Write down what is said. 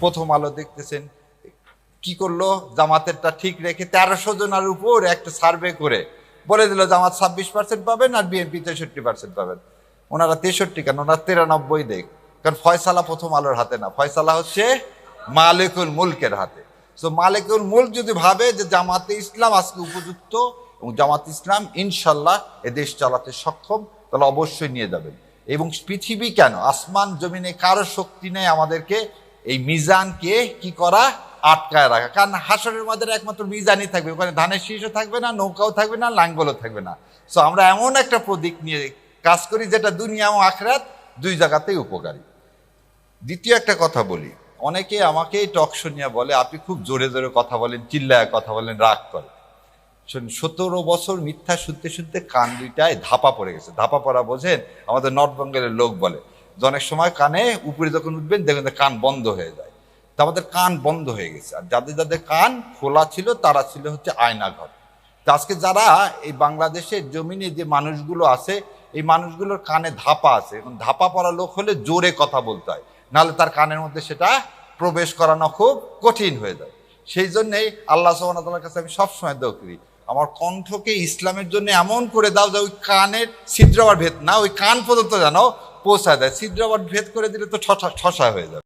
প্রথম আলো দেখতেছেন, কি করল? জামাতেরটা ঠিক রেখে তেরোশো জনের উপর একটা সার্ভে করে বলে দিল, জামাত ছাব্বিশ পার্সেন্ট পাবেন আর বিএনপি তেষট্টি পার্সেন্ট পাবেন। ওনারা তেষট্টি কেন? ওনারা তিরানব্বই দেখ। কারণ ফয়সালা প্রথম আলোর হাতে না। ফয়সালা হচ্ছে মালিকুল মুলকের হাতে। তো মালিকুল মুলক যদি ভাবে যে জামাতে ইসলাম আজকে উপযুক্ত এবং জামাত ইসলাম ইনশাল্লাহ এ দেশ চালাতে সক্ষম, তাহলে অবশ্যই নিয়ে যাবেন। এবং পৃথিবী কেন? আসমান, জমিনে কারও শক্তি নেই আমাদেরকে এই মিজানকে কি করা? আটকায় রাখা। কারণ হাসরের মধ্যে একমাত্র মিজানই থাকবে। ওখানে ধানের শীষও থাকবে না, নৌকাও থাকবে না, লাঙ্গলও থাকবে না। সো আমরা এমন একটা প্রতীক নিয়ে কাজ করি যেটা দুনিয়া এবং আখরাত দুই জায়গাতেই উপকারী। দ্বিতীয় একটা কথা বলি। অনেকে আমাকে টক শুনিয়া বলে, আপনি খুব জোরে জোরে কথা বলেন, চিল্লায় কথা বলেন, রাগ করে সতেরো বছর মিথ্যা শুনতে শুনতে কান দুইটায় ধাপা পড়ে গেছে। ধাপা পড়া বোঝেন? আমাদের নর্থ বেঙ্গলের লোক বলে অনেক সময় কানে উপরে যখন উঠবেন, দেখবেন কান বন্ধ হয়ে যায়। তা আমাদের কান বন্ধ হয়ে গেছে। আর যাদের যাদের কান খোলা ছিল, তারা ছিল হচ্ছে আয়নাঘর। তা আজকে যারা এই বাংলাদেশের জমিনে যে মানুষগুলো আছে, এই মানুষগুলোর কানে ধাপা আছে। এখন ধাপা পড়া লোক হলে জোরে কথা বলতে হয়। নাহলে তার কানের মধ্যে সেটা প্রবেশ করানো খুব কঠিন হয়ে যায়। সেই জন্যেই আল্লাহ সোহানার কাছে আমি সবসময় দোয়া করি, আমার কণ্ঠকে ইসলামের জন্য এমন করে দাও যে ওই কানের ছিদ্র আবার ভেদ না, ওই কান পর্যন্ত যেন পৌঁছায় দেয়। ছিদ্র আবার ভেদ করে দিলে তো ঠসা হয়ে যাবে।